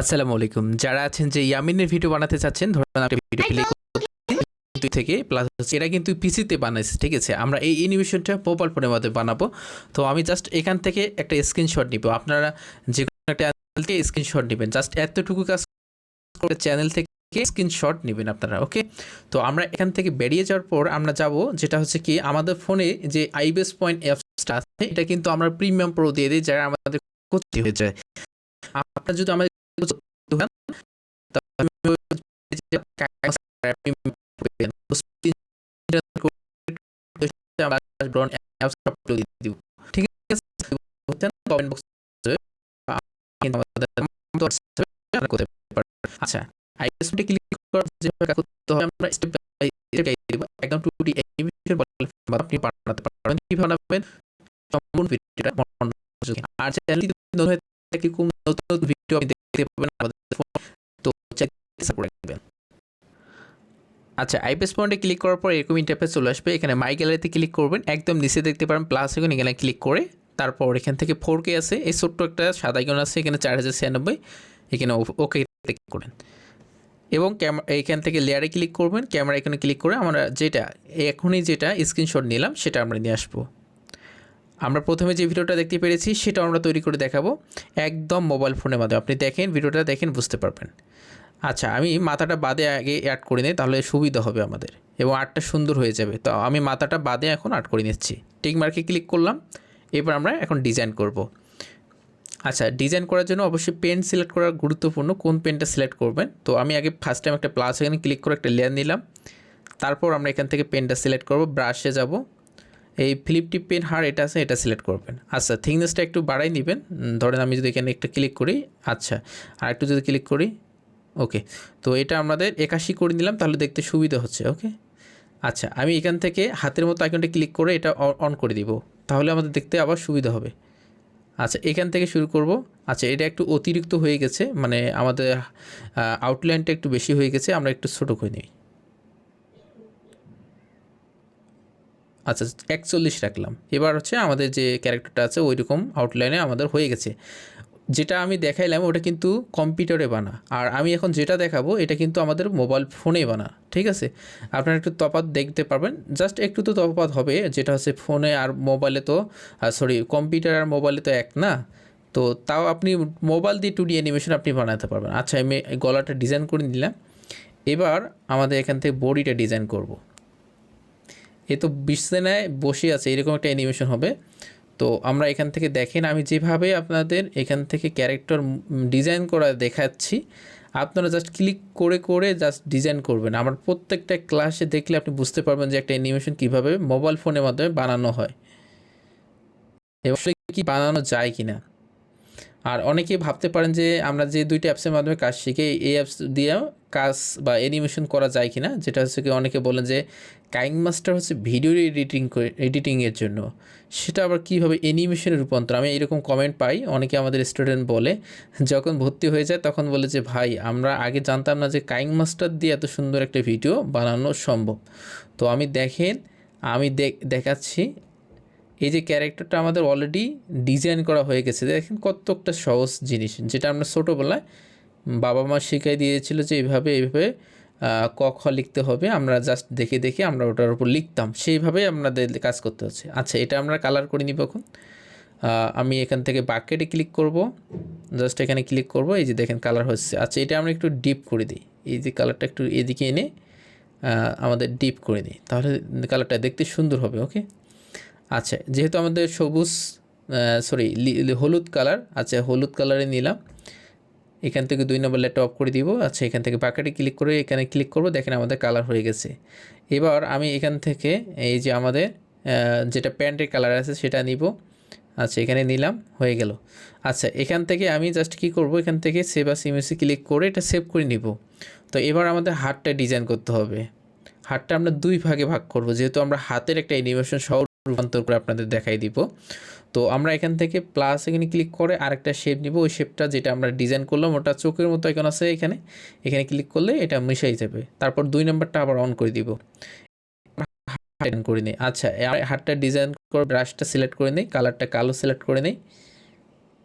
আসসালামু আলাইকুম। যারা আছেন যে ইয়ামিনের ভিডিও বানাতে চাচ্ছেন ধরুন একটা ভিডিও প্লে করতে থেকে প্লাস এটা কিন্তু পিসিতে বানাইছে ঠিক আছে? আমরা এই অ্যানিমেশনটা মোবাইল ফোনের মধ্যে বানাবো। তো আমি জাস্ট এখান থেকে একটা স্ক্রিনশট নিব। আপনারা যে কোনো একটা থেকে স্ক্রিনশট নেবেন। জাস্ট এতটুকু কাজ করে চ্যানেল থেকে স্ক্রিনশট নেবেন আপনারা ওকে তো আমরা এখান থেকে বেরিয়ে যাওয়ার পর আমরা যাব যেটা হচ্ছে কি আমাদের ফোনে যে আইবেস পয়েন্ট অ্যাপসটা আছে এটা কিন্তু আমরা প্রিমিয়াম প্রো দিয়ে দিই যারা আমাদের ক্ষতি হয়ে যায়। আপনার যদি আমাদের ঠিক আছে আচ্ছা একদম আপনি কীভাবে বানাবেন সম্পূর্ণ নতুন নতুন ভিডিও আপনি দেখতে পাবেন আমাদের তো আচ্ছা আইপিএস পয়েন্টে ক্লিক করার পর এরকম ইন্টারফেস চলে আসবে। এখানে মাই গ্যালারিতে ক্লিক করবেন। একদম নিচে দেখতে পারেন প্লাস এখন এখানে ক্লিক করে তারপর এখান থেকে ফোর কে আছে। এই ছোট্ট একটা সাদা আইকন আছে, এখানে চার হাজার ছিয়ানব্বই। এখানে ওকে ক্লিক করেন। এবং ক্যামেরা এখান থেকে লেয়ারে ক্লিক করবেন। ক্যামেরা এখানে ক্লিক করে আমরা যেটা এখনই যেটা স্ক্রিনশট নিলাম, সেটা আমরা নিয়ে আসব। আমরা প্রথমে যে ভিডিওটা দেখতে পেরেছি সেটা আমরা তৈরি করে দেখাবো একদম মোবাইল ফোনের মাধ্যমে। আপনি দেখেন, ভিডিওটা দেখেন, বুঝতে পারবেন। আচ্ছা আমি মাথাটা বাদে আগে অ্যাড করে নিই, তাহলে সুবিধা হবে আমাদের। এবং আর্টটা সুন্দর হয়ে যাবে। তো আমি মাথাটা বাদে এখন আর্ট করে নিচ্ছি। টিক মার্কে ক্লিক করলাম এরপর আমরা এখন ডিজাইন করব। আচ্ছা ডিজাইন করার জন্য অবশ্যই পেন সিলেক্ট করা গুরুত্বপূর্ণ কোন পেনটা সিলেক্ট করবেন। তো আমি আগে ফার্স্ট টাইম একটা প্লাস এখানে ক্লিক করে একটা লেয়ার নিলাম। তারপর আমরা এখান থেকে পেনটা সিলেক্ট করব ব্রাশে যাব। এই ফ্লিপটি পেন হার এটা আছে, এটা সিলেক্ট করবেন। আচ্ছা থিকনেসটা একটু বাড়াই নেবেন। ধরেন আমি যদি এখানে একটা ক্লিক করি আচ্ছা আর একটু যদি ক্লিক করি ওকে তো এটা আমাদের একাশি করে নিলাম, তাহলে দেখতে সুবিধা হচ্ছে ওকে আচ্ছা আমি এখান থেকে হাতের মতো আইকনটা ক্লিক করে এটা অন করে দিব, তাহলে আমাদের দেখতে আবার সুবিধা হবে। আচ্ছা এখান থেকে শুরু করব। আচ্ছা এটা একটু অতিরিক্ত হয়ে গেছে মানে আমাদের আউটলাইনটা একটু বেশি হয়ে গেছে, আমরা একটু ছোটো করে নিই। আচ্ছা একচল্লিশ রাখলাম। এবার হচ্ছে আমাদের যে ক্যারেক্টারটা আছে ওই রকম আউটলাইনে আমাদের হয়ে গেছে। যেটা আমি দেখাইলাম, ওটা কিন্তু কম্পিউটারে বানা। আর আমি এখন যেটা দেখাবো, এটা কিন্তু আমাদের মোবাইল ফোনে বানা, ঠিক আছে? আপনারা একটু তফাৎ দেখতে পারবেন। জাস্ট একটু তো তফাৎ হবে, যেটা হচ্ছে ফোনে আর মোবাইলে তো সরি কম্পিউটার আর মোবাইলে তো এক না? তো তাও আপনি মোবাইল দিয়ে টু ডি অ্যানিমেশন আপনি বানাতে পারবেন। আচ্ছা আমি গলাটা ডিজাইন করে নিলাম। এবার আমাদের এখান থেকে বডিটা ডিজাইন করব। এ তো বিছানায় বসে আছে, এরকম একটা অ্যানিমেশন হবে। তো আমরা এখান থেকে দেখেন, আমি যেভাবে আপনাদের এখান থেকে ক্যারেক্টার ডিজাইন করা দেখাচ্ছি, আপনারা জাস্ট ক্লিক করে করে জাস্ট ডিজাইন করবেন। আমার প্রত্যেকটা ক্লাসে দেখলে আপনি বুঝতে পারবেন যে একটা অ্যানিমেশন কীভাবে মোবাইল ফোনের মাধ্যমে বানানো হয়। এবং কি বানানো যায় কি না আর অনেকে ভাবতে পারেন যে আমরা যে দুইটা অ্যাপসের মাধ্যমে কাজ শিখে, এই অ্যাপস দিয়ে কাজ বা অ্যানিমেশন করা যায় কি না যেটা হচ্ছে কি অনেকে বলেন যে কাইং মাস্টার হচ্ছে ভিডিও এডিটিং এডিটিংয়ের জন্য। সেটা আবার কীভাবে অ্যানিমেশনে রূপান্তর? আমি এরকম কমেন্ট পাই, অনেকে আমাদের স্টুডেন্ট বলে, যখন ভর্তি হয়ে যায় তখন বলে যে, ভাই, আমরা আগে জানতাম না যে কাইং মাস্টার দিয়ে এত সুন্দর একটা ভিডিও বানানো সম্ভব। তো আমি দেখেন, আমি দেখাচ্ছি এই যে ক্যারেক্টারটা আমাদের অলরেডি ডিজাইন করা হয়ে গেছে, দেখেন কত একটা সহজ জিনিস। যেটা আমরা ছোটোবেলায় বাবা মা শিখাই দিয়েছিল যে এইভাবে এইভাবে ক, খ লিখতে হবে। আমরা জাস্ট দেখে দেখে আমরা ওটার উপর লিখতাম। সেইভাবেই আমাদের কাজ করতে হচ্ছে। আচ্ছা এটা আমরা কালার করে নিব এখন। আমি এখান থেকে বাকেটে ক্লিক করব। জাস্ট এখানে ক্লিক করব। এই যে দেখেন কালার হচ্ছে। আচ্ছা এটা আমরা একটু ডিপ করে দিই। এই যে কালারটা একটু এদিকে এনে আমাদের ডিপ করে দিই। তাহলে কালারটা দেখতে সুন্দর হবে ওকে আচ্ছা যেহেতু আমাদের সবুজ সরি হলুদ কালার আচ্ছা হলুদ কালারে নিলাম। এখান থেকে দুই নম্বর লেটটা অফ করে দিব। আচ্ছা এখান থেকে বাকেটে ক্লিক করে এখানে ক্লিক করব, দেখেন আমাদের কালার হয়ে গেছে। এবার আমি এখান থেকে এই যে আমাদের যেটা প্যান্টের কালার আছে সেটা নিব। আচ্ছা এখানে নিলাম, হয়ে গেল। আচ্ছা এখান থেকে আমি জাস্ট কি করব? এখান থেকে সেভ আস ইমেজে ক্লিক করে এটা সেভ করে নিব। তো এবার আমাদের হাতটা ডিজাইন করতে হবে। হাতটা আমরা দুই ভাগে ভাগ করব। যেহেতু আমরা হাতের একটা অ্যানিমেশন সহ রূপান্তর করে আপনাদের দেখাই দিব। তো আমরা এখান থেকে প্লাস এখানে ক্লিক করে আরেকটা শেপ নিব। ওই শেপটা যেটা আমরা ডিজাইন করলাম, ওটা চোখের মতো এখন আছে এখানে। এখানে ক্লিক করলে এটা মিশাই যাবে। তারপর দুই নম্বরটা আবার অন করে দিব। করে নিই। আচ্ছা হাতটা ডিজাইন করে ব্রাশটা সিলেক্ট করে নিই কালারটা কালো সিলেক্ট করে নিই।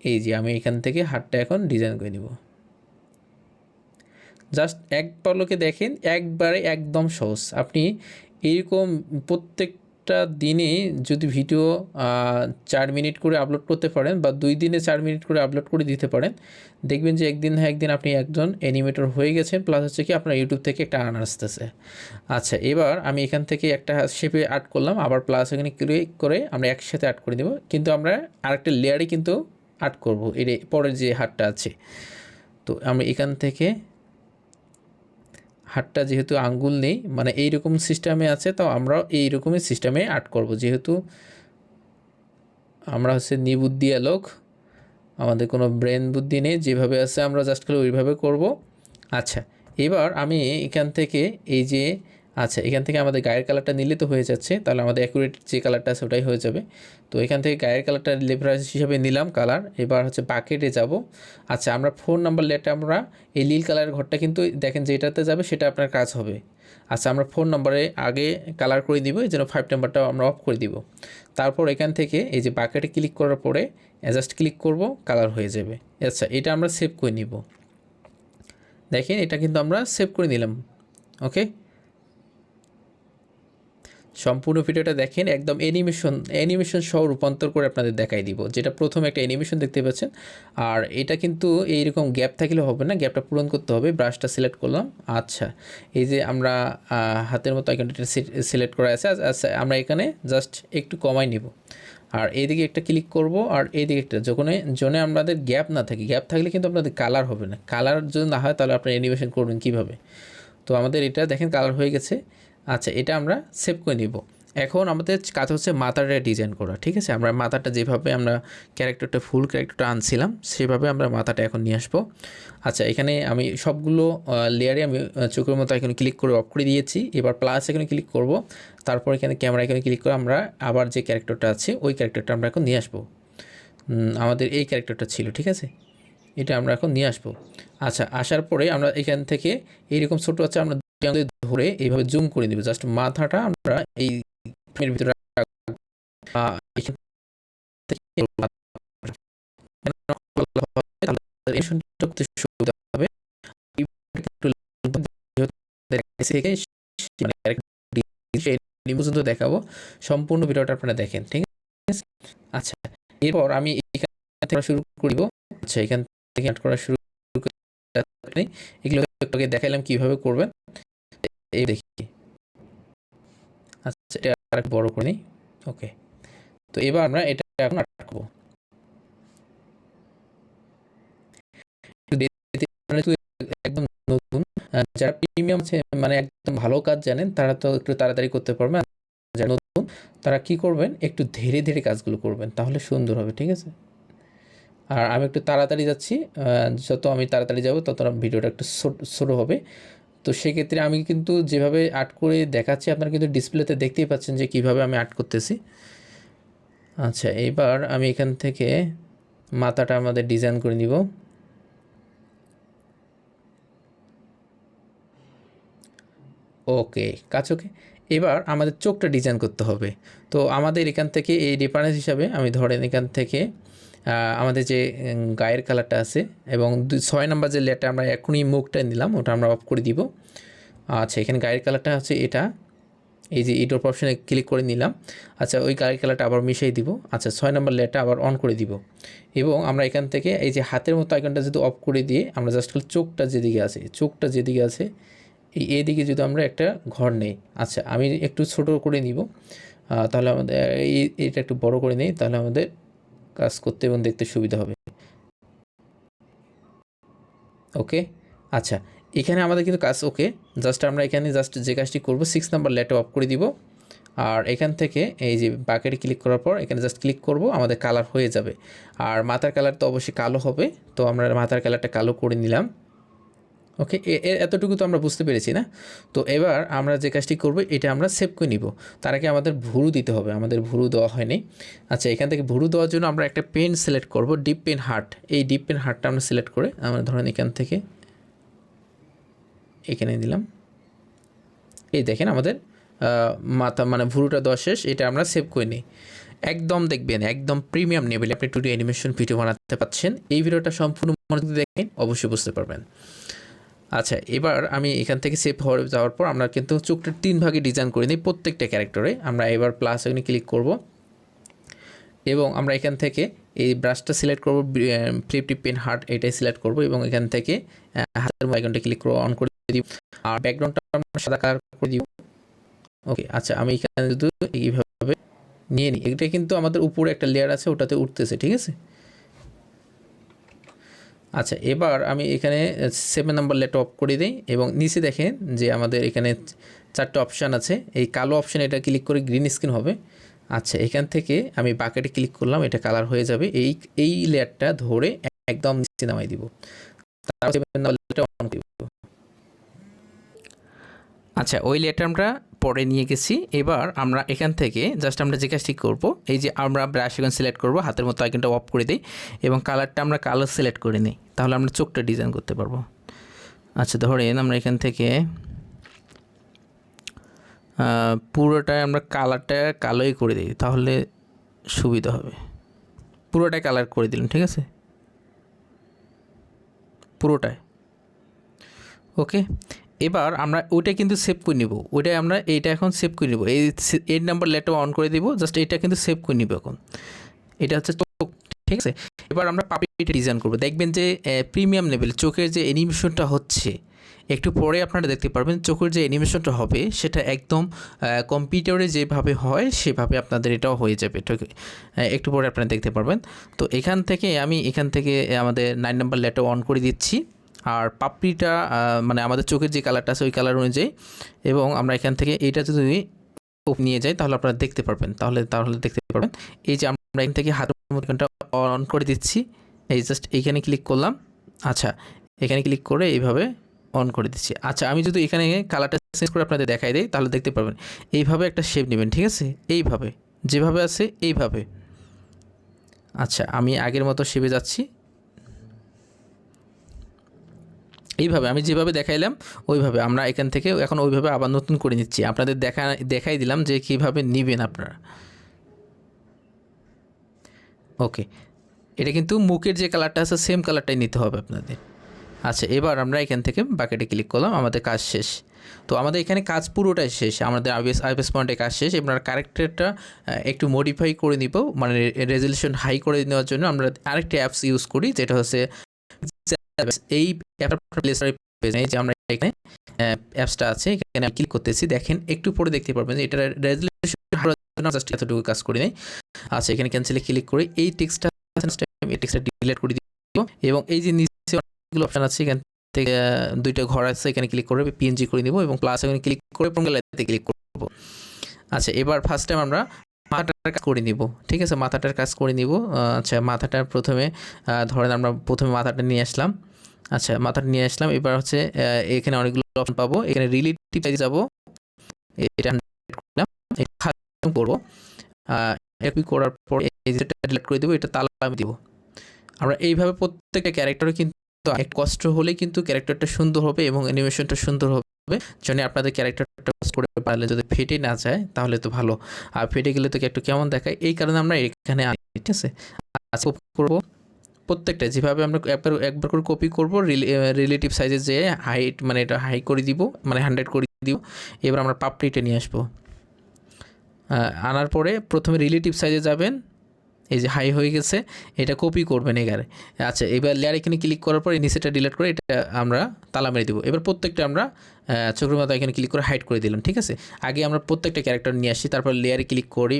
এই যে আমি এখান থেকে হাতটা এখন ডিজাইন করে নিব। জাস্ট এক পলকে দেখেন, একবারে একদম সহজ। আপনি এরকম প্রত্যেকটা দিনে যদি ভিডিও চার মিনিট করে আপলোড করতে পারেন বা দুই দিনে চার মিনিট করে আপলোড করে দিতে পারেন, দেখবেন যে একদিন না একদিন আপনি একজন অ্যানিমেটর হয়ে গেছেন প্লাস হচ্ছে কি আপনার ইউটিউব থেকে একটা আর্ন আসতেছে। আচ্ছা এবার আমি এখান থেকে একটা শেপে আর্ট করলাম, আবার প্লাস এখানে ক্লিক করে আমরা একসাথে আর্ট করে দেব, কিন্তু আমরা আরেকটা লেয়ারে কিন্তু আর্ট করব, এর পরের যে হাটটা আছে। তো আমি এখান থেকে হাতটা যেহেতু আঙ্গুল নেই মানে এইরকম সিস্টেমে আছে, তো আমরাও এইরকমই সিস্টেমে আর্ট করব। যেহেতু আমরা হচ্ছে নিবুদ্ধিয়া লোক, আমাদের কোনো ব্রেন বুদ্ধি নেই, যেভাবে আছে আমরা জাস্ট খালি ওইভাবে করব। আচ্ছা এবার আমি এখান থেকে এই যে আচ্ছা এখান থেকে আমাদের গায়ের কালারটা নিলে তো হয়ে যাচ্ছে, তাহলে আমাদের অ্যাকুরেট যে কালারটা আছে ওটাই হয়ে যাবে। তো এখান থেকে গায়ের কালারটা লেফারেন্স হিসাবে নিলাম কালার এবার হচ্ছে বাকেটে যাব। আচ্ছা আমরা ফোন নাম্বার লেটে আমরা এই নীল কালারের ঘরটা কিন্তু দেখেন যেটাতে যাবে, সেটা আপনার কাজ হবে। আচ্ছা আমরা ফোন নাম্বারে আগে কালার করে দিব এই জন্য ফাইভ নাম্বারটাও আমরা অফ করে দিব। তারপর এখান থেকে এই যে বাকেটে ক্লিক করার পরে অ্যাডজাস্ট ক্লিক করব কালার হয়ে যাবে। আচ্ছা এটা আমরা সেভ করে নিব। দেখেন, এটা কিন্তু আমরা সেভ করে নিলাম ওকে সম্পূর্ণ ভিডিওটা দেখেন, একদম অ্যানিমেশন অ্যানিমেশন সহ রূপান্তর করে আপনাদের দেখাই দিব। যেটা প্রথম একটা অ্যানিমেশন দেখতে পাচ্ছেন আর এটা কিন্তু এইরকম গ্যাপ থাকলে হবে না গ্যাপটা পূরণ করতে হবে। ব্রাশটা সিলেক্ট করলাম আচ্ছা। এই যে আমরা হাতের মতো আইকনটা সিলেক্ট করা আছে আচ্ছা আমরা এখানে জাস্ট একটু কমাই নিব। আর এইদিকে একটা ক্লিক করব, আর এইদিকে একটা, যখন জোনে আমাদের গ্যাপ না থাকে গ্যাপ থাকলে কিন্তু আপনাদের কালার হবে না। কালার যদি না হয়, তাহলে আপনি অ্যানিমেশন করবেন কীভাবে? তো আমাদের এটা, দেখেন কালার হয়ে গেছে। আচ্ছা এটা আমরা সেভ করে নিব। এখন আমাদের কাজ হচ্ছে মাথাটা ডিজাইন করা, ঠিক আছে? আমরা মাথাটা যেভাবে আমরা ক্যারেক্টারটা ফুল ক্যারেক্টারটা আনছিলাম, সেভাবে আমরা মাথাটা এখন নিয়ে আসব। আচ্ছা এখানে আমি সবগুলো লেয়ারে আমি চোখের মতো এখানে ক্লিক করে অফ করে দিয়েছি। এবার প্লাস এখানে ক্লিক করব। তারপর এখানে ক্যামেরা এখানে ক্লিক করে আমরা আবার যে ক্যারেক্টারটা আছে, ওই ক্যারেক্টারটা আমরা এখন নিয়ে আসব। আমাদের এই ক্যারেক্টারটা ছিল, ঠিক আছে? এটা আমরা এখন নিয়ে আসব। আচ্ছা আসার পরে আমরা এখান থেকে, এইরকম ছোটো আছে, আমরা আঙুলে ধরে এইভাবে জুম করে দিব জাস্ট মাথাটা আমরা এই ফ্রেমের ভিতরে দেখাবো। সম্পূর্ণ ভিডিওটা আপনারা দেখেন, ঠিক আছে? আচ্ছা এরপর আমি এখান থেকে শুরু করিব। আচ্ছা এখান থেকে করা শুরু এগুলো দেখাইলাম কীভাবে করবেন। এই দেখি। আচ্ছা এটা আর বড় করে নিই। ওকে তো এবার আমরা এটা এখন আটকাবো। একদম নতুন। যারা প্রিমিয়াম আছে মানে একদম ভালো কাজ জানেন, তারা তো একটু তাড়াতাড়ি করতে পারবেন। যারা নতুন, তারা কি করবেন? একটু ধীরে ধীরে কাজগুলো করবেন, তাহলে সুন্দর হবে, ঠিক আছে? আর আমি একটু তাড়াতাড়ি যাচ্ছি। যত আমি তাড়াতাড়ি যাব, তত ভিডিওটা একটু ছোটো হবে। তো সেক্ষেত্রে আমি কিন্তু যেভাবে আর্ট করে দেখাচ্ছি, আপনারা কিন্তু ডিসপ্লেতে দেখতেই পাচ্ছেন যে কীভাবে আমি আর্ট করতেছি। আচ্ছা এবার আমি এখান থেকে মাথাটা আমাদের ডিজাইন করে নিব। ওকে, কাজ ওকে। এবার আমাদের চোখটা ডিজাইন করতে হবে। তো আমাদের এখান থেকে এই রেফারেন্স হিসাবে আমি ধরেন এখান থেকে আমাদের যে গায়ের কালারটা আছে এবং ছয় নাম্বার যে লেয়ারটা আমরা এখনই মুখটা নিলাম, ওটা আমরা অফ করে দিব। আচ্ছা এখানে গায়ের কালারটা হচ্ছে এটা। এই যে ইডোর অপশানে ক্লিক করে নিলাম। আচ্ছা ওই গায়ের কালারটা আবার মিশিয়ে দিব। আচ্ছা ছয় নাম্বার লেয়ারটা আবার অন করে দিব। এবং আমরা এখান থেকে এই যে হাতের মতো আইকনটা যদি অফ করে দিয়ে আমরা জাস্ট খালি চোখটা যেদিকে আছে, চোখটা যেদিকে আছে, এই এদিকে যদি আমরা একটা ঘর নেই আচ্ছা আমি একটু ছোট করে নিব। তাহলে আমাদের এটা একটু বড় করে নিই, তাহলে আমাদের কাজ করতে এবং দেখতে সুবিধা হবে। ওকে? আচ্ছা এখানে আমাদের কিন্তু কাজ, ওকে জাস্ট আমরা এখানে জাস্ট যে কাজটি করব সিক্স নাম্বার ল্যাটে অফ করে দিব। আর এখান থেকে এই যে বাকেটে ক্লিক করার পর, এখানে জাস্ট ক্লিক করব, আমাদের কালার হয়ে যাবে। আর মাথার কালার তো অবশ্যই কালো হবে, তো আমরা মাথার কালারটা কালো করে নিলাম। ওকে এতটুকু তো আমরা বুঝতে পেরেছি, না? তো এবার আমরা যে কাজটি করব, এটা আমরা সেভ করে নিব। তার আগে আমাদের ভুরু দিতে হবে, আমাদের ভুরু দেওয়া হয়নি। আচ্ছা এখান থেকে ভুরু দেওয়ার জন্য আমরা একটা পেন সিলেক্ট করব ডিপ পেন হার্ট এই ডিপ পেন হার্টটা আমরা সিলেক্ট করে আমরা ধরেন এখান থেকে এখানে দিলাম। এই দেখেন আমাদের মাথা মানে ভুরুটা দেওয়া শেষ, এটা আমরা সেভ করে নিই। একদম দেখবেন, একদম প্রিমিয়াম লেভেলে আপনি টুডি অ্যানিমেশন ভিডিও বানাতে পারছেন এই ভিডিওটা সম্পূর্ণ মনোযোগ দেখেন, অবশ্যই বুঝতে পারবেন। আচ্ছা এবার আমি এখান থেকে সেভ হয়ে যাওয়ার পর আমরা কিন্তু চোখটা তিন ভাগে ডিজাইন করে নিই প্রত্যেকটা ক্যারেক্টারে আমরা এবার প্লাস এখানে ক্লিক করব। এবং আমরা এখান থেকে এই ব্রাশটা সিলেক্ট করব ফ্লিপ টিপ পেন হার্ট এটাই সিলেক্ট করব এবং এখান থেকে হাতের আইকনটা ক্লিক করে অন করে দিব। আর ব্যাকগ্রাউন্ডটা আমরা সাদা কালার করে দিব। ওকে আচ্ছা আমি এখানে শুধু এইভাবে নিয়ে নিই। এটা কিন্তু আমাদের উপরে একটা লেয়ার আছে, ওটাতে উঠতেছে, ঠিক আছে? আচ্ছা এবার আমি এখানে সেভেন নাম্বার লেট অফ করে দিই এবং নিচে দেখেন যে আমাদের এখানে চারটে অপশান আছে। এই কালো অপশান এটা ক্লিক করে গ্রিন স্ক্রিন হবে। আচ্ছা এখান থেকে আমি বাকেটে ক্লিক করলাম, এটা কালার হয়ে যাবে। এই এই লেয়ারটা ধরে একদম নিচে নামাই দিব। তারপর seven number layer on করে দিব। আচ্ছা ওই লেয়ারটা আমরা পরে নিয়ে গেছি। এবার আমরা এখান থেকে জাস্ট আমরা যে কাজটি করব, এই যে আমরা ব্রাশ এখন সিলেক্ট করব, হাতের মতো আইকনটা অফ করে দিই এবং কালারটা আমরা কালার সিলেক্ট করে নিই। তাহলে আমরা চোখটা ডিজাইন করতে পারব। আচ্ছা ধরেন আমরা এখান থেকে পুরোটায় আমরা কালারটা কালোই করে দিই, তাহলে সুবিধা হবে। পুরোটাই কালার করে দিলাম ঠিক আছে? পুরোটায় ওকে এবার আমরা ওইটা কিন্তু সেভ করে নিব। ওইটাই আমরা এইটা এখন সেভ করে নিব। এই এইট নাম্বার লেটার অন করে দিব। জাস্ট এটা কিন্তু সেভ করে নিব এখন। এটা হচ্ছে ঠিক আছে? এবার আমরা পাপিটা ডিজাইন করব। দেখবেন যে প্রিমিয়াম লেভেল চোখের যে অ্যানিমেশনটা হচ্ছে, একটু পরে আপনারা দেখতে পারবেন, চোখের যে অ্যানিমেশনটা হবে, সেটা একদম কম্পিউটারে যেভাবে হয়, সেভাবে আপনাদের এটাও হয়ে যাবে একটু পরে আপনারা দেখতে পারবেন। তো এখান থেকে আমি এখান থেকে আমাদের নাইন নাম্বার লেটার অন করে দিচ্ছি। আর পাপড়িটা মানে আমাদের চোখের যে কালারটা আছে, ওই কালার অনুযায়ী। এবং আমরা এখান থেকে এইটা যদি নিয়ে যাই, তাহলে আপনারা দেখতে পারবেন। তাহলে তাহলে দেখতে পারবেন। এই যে আমরা এখান থেকে হাতের মধ্যে অন করে দিচ্ছি। এই জাস্ট এইখানে ক্লিক করলাম। আচ্ছা এখানে ক্লিক করে এইভাবে অন করে দিচ্ছি। আচ্ছা আমি যদি এখানে কালারটা চেঞ্জ করে আপনাদের দেখাই দিই, তাহলে দেখতে পারবেন। এইভাবে একটা শেপ নেবেন, ঠিক আছে? এইভাবে, যেভাবে আছে, এইভাবে। আচ্ছা আমি আগের মতো শেপে যাচ্ছি। এইভাবে আমি যেভাবে দেখাইলাম, ওইভাবে আমরা এখান থেকে এখন ওইভাবে আবার নতুন করে নিচ্ছি। আপনাদের দেখা, দেখাই দিলাম যে কীভাবে নেবেন আপনারা। ওকে, এটা কিন্তু মুখের যে কালারটা আছে সেম কালারটাই নিতে হবে আপনাদের। আচ্ছা এবার আমরা এখান থেকে বাকেটে ক্লিক করলাম, আমাদের কাজ শেষ। তো আমাদের এখানে কাজ পুরোটাই শেষ, আমাদের আইবিএস আইবিএস পয়েন্টে কাজ শেষ। এবার ক্যারেক্টারটা একটু মডিফাই করে নিব মানে রেজলিউশন হাই করে নেওয়ার জন্য আমরা আরেকটি অ্যাপস ইউজ করি, যেটা হচ্ছে এই এখানে অ্যাপসটা আছে, এখানে ক্লিক করতেছি। দেখেন, একটু পরে দেখতে পারবেন যে এটার রেজলিউশন জাস্ট এতটুকু কাজ করি নাই আচ্ছা এখানে ক্যান্সেলে ক্লিক করে এই টেক্সটটা এই টেক্সটটা ডিলিট করে দিব এবং এই যে নিচে অনেকগুলো অপশন আছে, এখান থেকে দুইটা ঘর আছে, এখানে ক্লিক করে পিএনজি করে দিব এবং প্লাস এখানে ক্লিক করে গ্যালারিতে ক্লিক করব আচ্ছা এবার ফার্স্ট টাইম আমরা মাথাটার কাজ করে নিব, ঠিক আছে? মাথাটার কাজ করে নিব। আচ্ছা মাথাটা প্রথমে ধরেন আমরা প্রথমে মাথাটা নিয়ে আসলাম। আচ্ছা মাথাটা নিয়ে আসলাম। এবার হচ্ছে এখানে অনেকগুলো অপশন পাবো। এখানে রিলেটিভ যাব। এটা করব এটা করার পর ডিলিট করে দেবো, এটা তালা আমি দিব। আমরা এইভাবে প্রত্যেকটা ক্যারেক্টারে কিন্তু কষ্ট হলে কিন্তু ক্যারেক্টারটা সুন্দর হবে এবং অ্যানিমেশনটা সুন্দর হবে। জন্য আপনাদের ক্যারেক্টারটা করে পারলে যদি ফেটে না যায়, তাহলে তো ভালো। আর ফেটে গেলে তো একটু কেমন দেখায়? এই কারণে আমরা এখানে ঠিক আছে? করব। প্রত্যেকটা, যেভাবে আমরা একবার একবার করে কপি করব রিলেটিভ সাইজে যে হাইট মানে এটা হাই করে দিব মানে হান্ড্রেড করে দিব, এবার আমরা পাপড়িটা নিয়ে আসব। আনার পরে প্রথমে রিলেটিভ সাইজে যাবেন, এই যে হাই হয়ে গেছে, এটা কপি করবেন এগারে আচ্ছা এবার লেয়ার এখানে ক্লিক করার পরে নিচেটা ডিলিট করে এটা আমরা তালা মেরে দেবো। এবার প্রত্যেকটা আমরা চোখের মতো এখানে ক্লিক করে হাইড করে দিলাম, ঠিক আছে? আগে আমরা প্রত্যেকটা ক্যারেক্টার নিয়ে আসি, তারপর লেয়ারে ক্লিক করি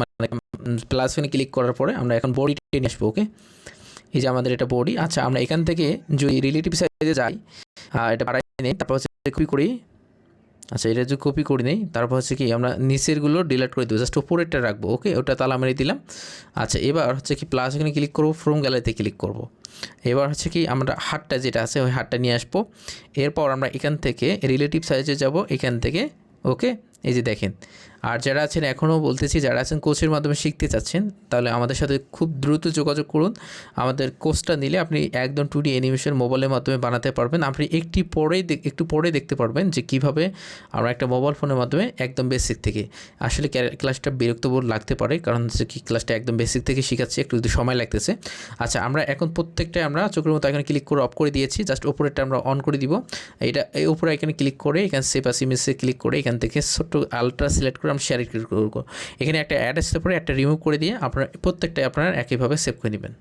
মানে প্লাস এখানে ক্লিক করার পরে আমরা এখন বডিটা নিয়ে আসব ওকে এই যে আমাদের এটা বডি আচ্ছা আমরা এখান থেকে যদি রিলেটিভ সাইজে যাই এটা বাড়াই নেই তারপর হচ্ছে কপি করি। আচ্ছা এটা যদি কপি করে নিই, তারপর হচ্ছে কি, আমরা নিচেরগুলো ডিলিট করে দেবো জাস্ট উপরেরটা রাখব ওকে ওটা তালা মেরে দিলাম। আচ্ছা এবার হচ্ছে কি প্লাস এখানে ক্লিক করব ফ্রম গ্যালারিতে ক্লিক করব। এবার হচ্ছে কি, আমরা হাটটা যেটা আছে, ওই হাটটা নিয়ে আসব। এরপর আমরা এখান থেকে রিলেটিভ সাইজে যাব, এখান থেকে ওকে এই যে দেখেন আর যারা আছেন, এখনও বলতেছি, যারা আছেন, কোচের মাধ্যমে শিখতে চাচ্ছেন, তাহলে আমাদের সাথে খুব দ্রুত যোগাযোগ করুন। আমাদের কোচটা নিলে আপনি একদম টু ডি অ্যানিমেশন মোবাইলের মাধ্যমে বানাতে পারবেন। আপনি একটি পরেই একটু পরে দেখতে পারবেন যে কীভাবে আমরা একটা মোবাইল ফোনের মাধ্যমে একদম বেসিক থেকে, আসলে ক্লাসটা বিরক্তবোধ লাগতে পারে, কারণ হচ্ছে কি ক্লাসটা একদম বেসিক থেকে শেখাচ্ছি, একটু যদি সময় লাগতেছে। আচ্ছা আমরা এখন প্রত্যেকটাই আমরা চোখের মতো এখানে ক্লিক করে অফ করে দিয়েছি জাস্ট ওপরেরটা আমরা অন করে দিব। এটা এই উপরে এখানে ক্লিক করে, এখানে সেভ আস ইমেজে ক্লিক করে, এখান থেকে ছোট্ট আলট্রা সিলেক্ট করে আমরা শেয়ার করব। এখানে একটা অ্যাড আসতে পারে, একটা রিমুভ করে দিয়ে আপনার প্রত্যেকটাই আপনার একইভাবে সেভ করে নেবেন।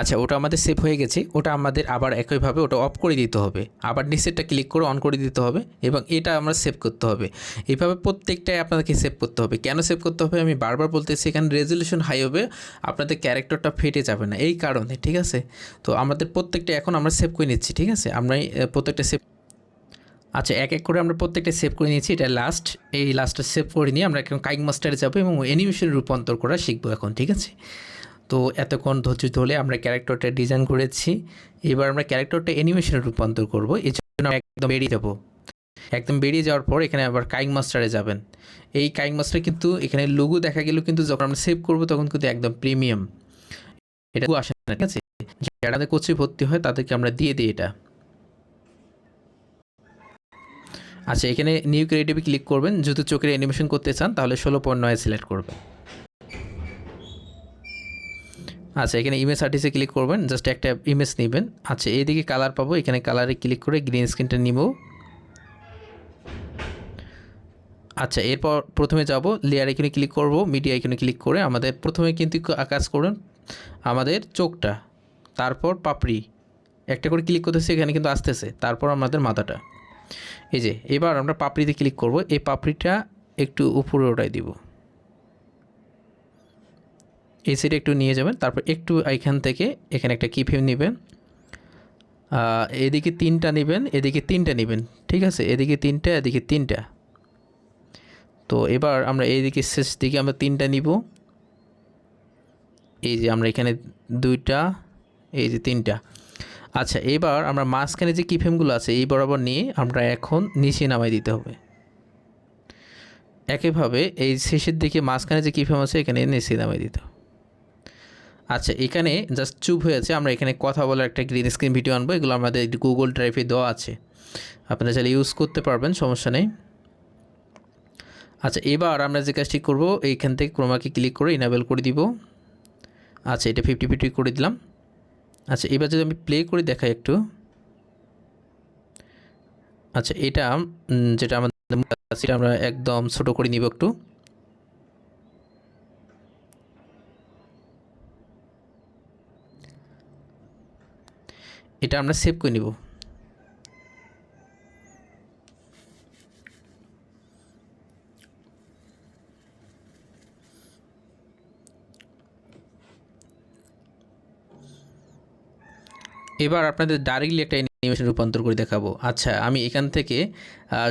আচ্ছা ওটা আমাদের সেভ হয়ে গেছে। ওটা আমাদের আবার একইভাবে ওটা অফ করে দিতে হবে। আবার নিচেরটা ক্লিক করে অন করে দিতে হবে এবং এটা আমরা সেভ করতে হবে। এইভাবে প্রত্যেকটাই আপনাদেরকে সেভ করতে হবে। কেন সেভ করতে হবে? আমি বারবার বলতেছি, এখানে রেজলিউশন হাই হবে, আপনাদের ক্যারেক্টারটা ফেটে যাবে না। এই কারণে, ঠিক আছে? তো আমাদের প্রত্যেকটা এখন আমরা সেভ করে নিচ্ছি, ঠিক আছে? আমরা প্রত্যেকটা সেভ আচ্ছা এক এক করে আমরা প্রত্যেকটা সেভ করে নিয়েছি, এটা লাস্ট এই লাস্টটা সেভ করে নিয়ে আমরা এখন কাইক মাস্টারে যাব এবং অ্যানিমেশন রূপান্তর করা শিখব এখন, ঠিক আছে? তো এতক্ষণ ধৈর্য ধরে আমরা ক্যারেক্টারটা ডিজাইন করেছি, এবার আমরা ক্যারেক্টারটা অ্যানিমেশনে রূপান্তর করব, এই জন্য একদম বেরিয়ে যাব। একদম বেরিয়ে যাওয়ার পর এখানে আবার কাইং মাস্টারে যাবেন। এই কাইং মাস্টার কিন্তু এখানে লুগো দেখা গেল কিন্তু যখন আমরা সেভ করব তখন কিন্তু একদম প্রিমিয়াম এটা আসে না, ঠিক আছে? যারা কোচে ভর্তি হয় তাদেরকে আমরা দিয়ে দিই এটা। আচ্ছা এখানে নিউ ক্রিয়েটিভে ক্লিক করবেন। যদি চোখের অ্যানিমেশন করতে চান, তাহলে ষোলো পয়েন্ট নয় সিলেক্ট করবেন। আচ্ছা এখানে ইমেজ আর্টিসে ক্লিক করবেন। জাস্ট একটা ইমেজ নেবেন। আচ্ছা এইদিকে কালার পাবো। এখানে কালারে ক্লিক করে গ্রিন স্ক্রিনটা নিব। আচ্ছা এরপর প্রথমে যাব লেয়ার এখানে ক্লিক করব মিডিয়া এখানে ক্লিক করে আমাদের প্রথমে কিন্তু কা- কাজ করবেন আমাদের চোখটা, তারপর পাপড়ি, একটা করে ক্লিক করতেছে, এখানে কিন্তু আসতেছে। তারপর আমাদের মাথাটা। এই যে, এবার আমরা পাপড়িতে ক্লিক করব। এই পাপড়িটা একটু উপরে ওঠাই দিব। এই সাইডে একটু নিয়ে যাবেন, তারপর একটু এখান থেকে এখানে একটা কি ফ্রেম নেবেন। এদিকে তিনটা নেবেন, এদিকে তিনটা নেবেন, ঠিক আছে? এদিকে তিনটা এদিকে তিনটা। তো এবার আমরা এইদিকে শেষ দিকে আমরা তিনটা নিব। এই যে আমরা এখানে দুইটা, এই যে তিনটা। আচ্ছা এবার আমরা মাঝখানে যে কিফেমগুলো আছে, এই বরাবর নিয়ে আমরা এখন নিচে নামাই দিতে হবে। একইভাবে এই শেষের দিকে মাঝখানে যে কিফেম আছে, এখানে নিচে নামাই দিতে হবে। আচ্ছা এখানে জাস্ট চুপ হয়েছে আমরা এখানে কথা বলার একটা গ্রিন স্ক্রিন ভিডিও আনব, এগুলো আমাদের গুগল ড্রাইভে দেওয়া আছে। আপনারা চাইলে ইউজ করতে পারবেন, সমস্যা নেই। আচ্ছা এবার আমরা যে কাজটি করব, এইখান থেকে ক্রোমাকে ক্লিক করে ইনাবেল করে দিব। আচ্ছা এটা ফিফটি ফিফটি করে দিলাম। আচ্ছা এবার যদি আমি প্লে করে দেখাই একটু। আচ্ছা এটা যেটা আমাদের সেটা আমরা একদম ছোটো করে নিব একটু। এটা আমরা সেভ করে নিব। এবার আপনাদের ডাইরেক্টলি একটা অ্যানিমেশন রূপান্তর করে দেখাবো। আচ্ছা আমি এখান থেকে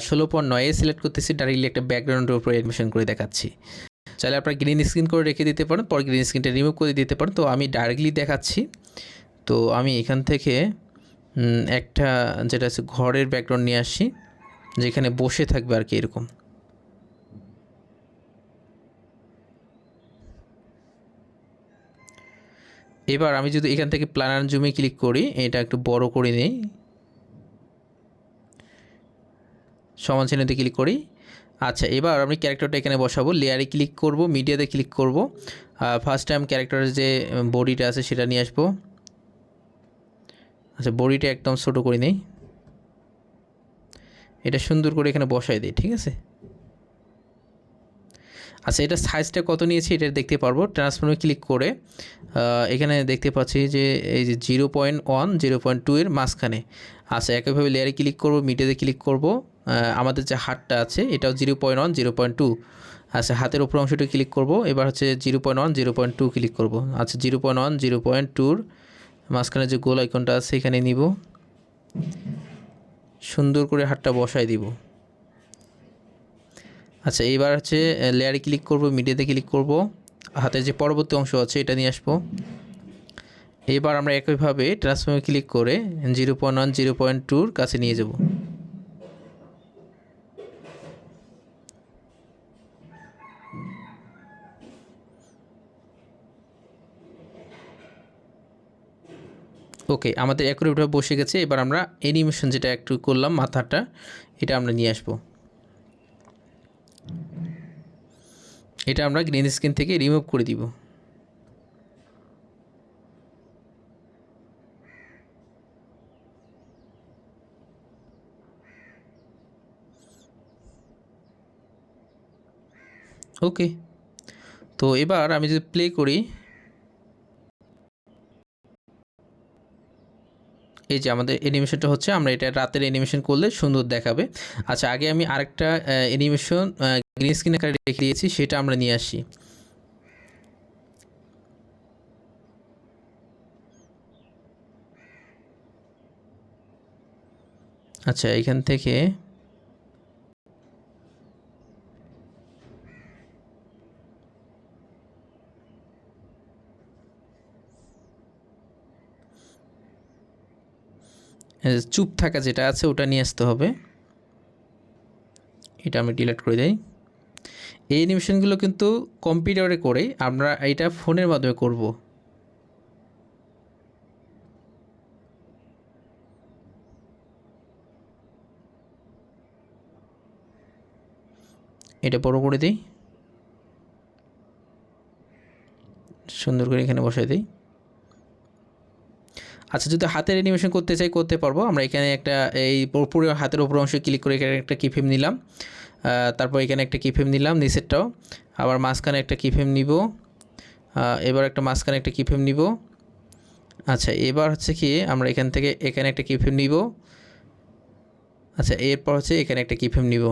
ষোলো পয়েন্ট নয়ে সিলেক্ট করতেছি ডাইরেক্টলি একটা ব্যাকগ্রাউন্ডের উপরে অ্যানিমেশন করে দেখাচ্ছি। চাইলে আপনারা গ্রিন স্ক্রিন করে রেখে দিতে পারেন, পর গ্রিন স্ক্রিনটা রিমুভ করে দিতে পারেন। তো আমি ডাইরেক্টলি দেখাচ্ছি। তো আমি এখান থেকে একটা যেটা আছে, ঘরের ব্যাকগ্রাউন্ড নিয়ে আসি, যেখানে বসে থাকবে আর কি এরকম। এবার আমি যদি এখান থেকে প্ল্যানার জুমে ক্লিক করি, এটা একটু বড় করে নিই। সমান চিহ্নতে ক্লিক করি। আচ্ছা এবার আমি ক্যারেক্টারটা এখানে বসাবো। লেয়ারে ক্লিক করব, মিডিয়াতে ক্লিক করব। ফার্স্ট টাইম ক্যারেক্টারের যে বডিটা আছে, সেটা নিয়ে আসব। আচ্ছা বডিটা একদম ছোটো করে নেই। এটা সুন্দর করে এখানে বসাই দিই, ঠিক আছে? আচ্ছা এটা সাইজটা কত নিয়েছি এটা দেখতে পারব। ট্রান্সফর্মে ক্লিক করে এখানে দেখতে পাচ্ছি যে এই যে zero point one zero point two এর মাঝখানে। আচ্ছা একইভাবে লেয়ারে ক্লিক করব মিডিয়াতে ক্লিক করব। আমাদের যে হাতটা আছে, এটাও zero point one zero point two আচ্ছা হাতের উপর অংশটা ক্লিক করব, এবার হচ্ছে zero point one zero point two click করব। আচ্ছা zero point one zero point টুর মাঝখানে যে গোল আইকনটা আছে, এখানে নিব। সুন্দর করে হাতটা বসাই দিব। আচ্ছা এইবার হচ্ছে লেয়ারে ক্লিক করব মিডিয়াতে ক্লিক করব হাতে যে পরবর্তী অংশ আছে, এটা নিয়ে আসব। এবার আমরা একইভাবে ট্রান্সফর্মে ক্লিক করে zero point one zero point টুর কাছে নিয়ে যাব। ওকে, আমাদের অ্যাকুরেটভাবে বসে গেছে। এবার আমরা অ্যানিমেশন যেটা একটু করলাম মাথাটা, এটা আমরা নিয়ে আসব। এটা আমরা গ্রিন স্ক্রিন থেকে রিমুভ করে দিব। ওকে তো এবার আমি যদি প্লে করি এই যে আমাদের অ্যানিমেশনটা হচ্ছে, আমরা এটা রাতের অ্যানিমেশন করলে সুন্দর দেখাবে। আচ্ছা আগে আমি আরেকটা অ্যানিমেশন গ্রিন স্ক্রিন আকারে রেখে দিয়েছি, সেটা আমরা নিয়ে আসি। আচ্ছা এখান থেকে চুপ থাকা যেটা আছে ওটা নিয়ে আসতে হবে। এটা আমি ডিলিট করে দিই। এই অ্যানিমেশনগুলো কিন্তু কম্পিউটারে করে আমরা এটা ফোনের মাধ্যমে করব। এটা বড় করে দিই। সুন্দর করে এখানে বসাই দিই। আচ্ছা যদি হাতের অ্যানিমেশন করতে চাই, করতে পারব। আমরা এখানে একটা এই পুরো হাতের উপর অংশে ক্লিক করে এখানে একটা কিফেম নিলাম। তারপর এখানে একটা কিফেম নিলাম, নিচেরটাও। আবার মাঝখানে একটা কিফেম নিব। এবার একটা মাঝখানে একটা কিফেম নিব। আচ্ছা এবার হচ্ছে কি, আমরা এখান থেকে এখানে একটা কিফেম নিব। আচ্ছা এরপর হচ্ছে এখানে একটা কিফেম নিব।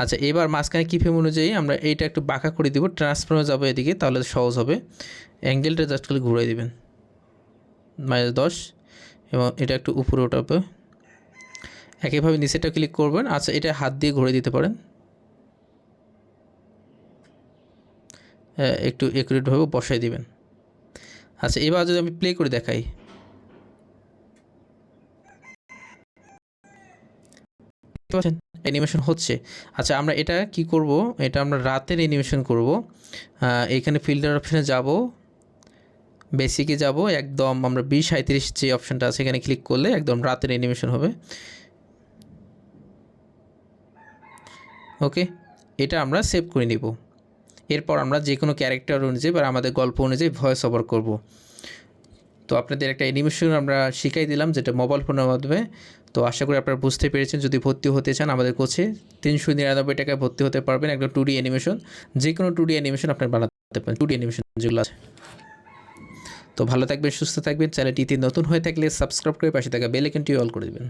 আচ্ছা এবার মাঝখানে কিফেম অনুযায়ী আমরা এইটা একটু বাঁকা করে দিব ট্রান্সফর্মে যাব এদিকে, তাহলে সহজ হবে। অ্যাঙ্গেলটা জাস্ট খালি ঘুরে দেবেন। মাইনাস দশ, এবং এটা একটু উপরে ওঠাবে একইভাবে নিচেটা ক্লিক করবেন। আচ্ছা এটা হাত দিয়ে ঘুরে দিতে পারেন। একটু একুরেটভাবে বসাই দিবেন। আচ্ছা এবার যদি আমি প্লে করে দেখাই। পাচ্ছেন অ্যানিমেশন হচ্ছে। আচ্ছা আমরা এটা কি করব? এটা আমরা রাতের অ্যানিমেশন করব। এইখানে ফিল্টার অপশানে যাব। বেসিকে যাব। একদম আমরা বিশ সাঁত্রিশ যে অপশানটা আছে, এখানে ক্লিক করলে একদম রাতের অ্যানিমেশন হবে। ওকে এটা আমরা সেভ করে নিব। এরপর আমরা যে কোনো ক্যারেক্টার অনুযায়ী বা আমাদের গল্প অনুযায়ী ভয়েস ওভার করব। তো আপনাদের একটা অ্যানিমেশন আমরা শিখাই দিলাম, যেটা মোবাইল ফোনের মাধ্যমে। তো আশা করি আপনারা বুঝতে পেরেছেন, যদি ভর্তি হতে চান আমাদের কোচে, তিনশো নিরানব্বই টাকায় ভর্তি হতে পারবেন একটা টু ডি অ্যানিমেশন যে কোনো টু ডি অ্যানিমেশন আপনার বানাতে পারেন টু ডি অ্যানিমেশন যেগুলো আছে। তো ভালো থাকবেন, সুস্থ থাকবেন চ্যানেলটিতে নতুন হয়ে থাকলে সাবস্ক্রাইব করে পাশে থাকা বেল আইকনটি অল করে দেবেন।